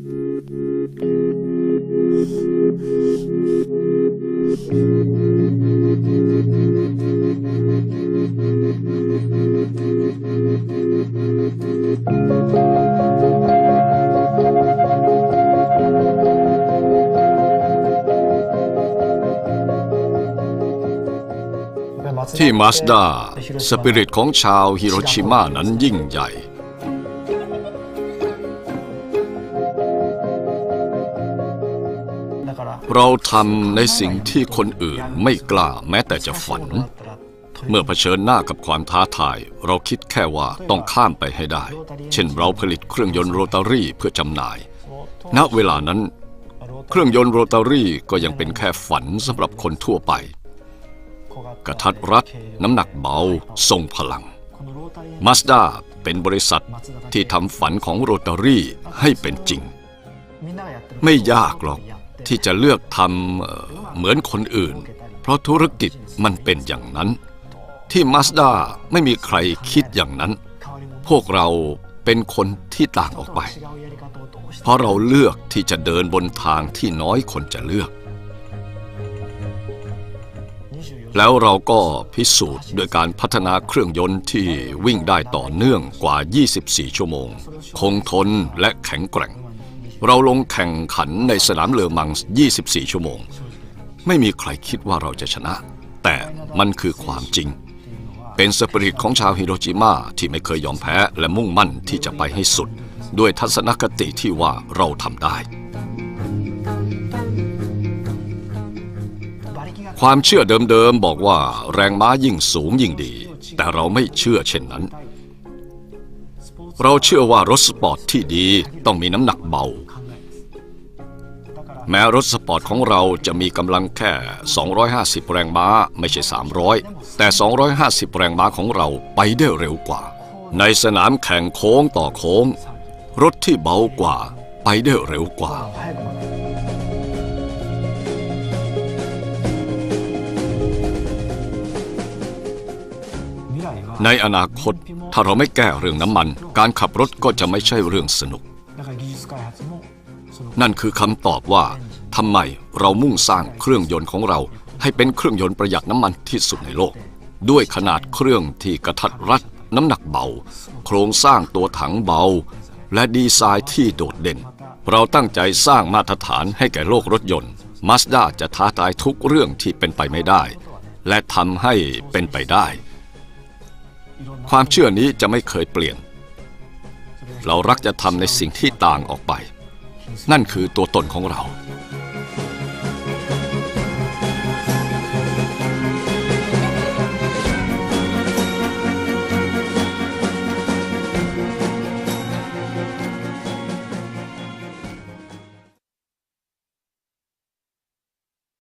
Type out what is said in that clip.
ที่มาสด้าสปิริตของชาวฮิโรชิมานั้นยิ่งใหญ่ เราทำในสิ่งที่คนอื่นไม่กล้าแม้แต่จะฝัน เมื่อเผชิญหน้ากับความท้าทาย เราคิดแค่ว่าต้องข้ามไปให้ได้ เช่นเราผลิตเครื่องยนต์โรตารี่เพื่อจำหน่าย ณ เวลานั้น เครื่องยนต์โรตารี่ก็ยังเป็นแค่ฝันสำหรับคนทั่วไป กระทัดรัดน้ำหนักเบาทรงพลังมาสด้าเป็นบริษัทที่ทำฝันของโรตารี่ให้เป็นจริง ไม่ยากหรอก ที่จะเลือกทำเหมือนคนอื่น เพราะธุรกิจมันเป็นอย่างนั้น ที่มาสด้าไม่มีใครคิดอย่างนั้น พวกเราเป็นคนที่ต่างออกไป เพราะเราเลือกที่จะเดินบนทางที่น้อยคนจะเลือก แล้วเราก็พิสูจน์โดยการพัฒนาเครื่องยนต์ที่วิ่งได้ต่อเนื่องกว่า 24 ชั่วโมง คงทนและแข็งแกร่ง เราลงแข่งขันในสนามเลอมังส์24 ชั่วโมง ไม่มีใครคิดว่าเราจะชนะ แต่มันคือความจริง เป็นสปิริตของชาวฮิโรชิมาที่ไม่เคยยอมแพ้และมุ่งมั่นที่จะไปให้สุด ด้วยทัศนคติที่ว่าเราทำได้ ความเชื่อเดิมๆบอกว่าแรงม้ายิ่งสูงยิ่งดี แต่เราไม่เชื่อเช่นนั้น เราเชื่อว่ารถสปอร์ตที่ดีต้องมีน้ำหนักเบา แม้รถสปอร์ตของเราจะมีกำลังแค่ 250 แรงม้าไม่ใช่ 300 แต่ 250 แรงม้าของเราไปได้เร็วกว่า ในสนามแข่งโค้งต่อโค้ง รถที่เบากว่าไปได้เร็วกว่า ในอนาคตถ้าเราไม่แก้เรื่องน้ำมัน การขับรถก็จะไม่ใช่เรื่องสนุก นั่นคือคำตอบว่าทำไมเรามุ่งสร้างเครื่องยนต์ของเรา ให้เป็นเครื่องยนต์ประหยัดน้ำมันที่สุดในโลก ด้วยขนาดเครื่องที่กระทัดรัดน้ำหนักเบา โครงสร้างตัวถังเบา และดีไซน์ที่โดดเด่น เราตั้งใจสร้างมาตรฐานให้แก่โลกรถยนต์มาสด้าจะท้าทายทุกเรื่องที่เป็นไปไม่ได้ และทำให้เป็นไปได้ ความเชื่อนี้จะไม่เคยเปลี่ยน เรารักจะทำในสิ่งที่ต่างออกไป นั่นคือตัวตนของเรา「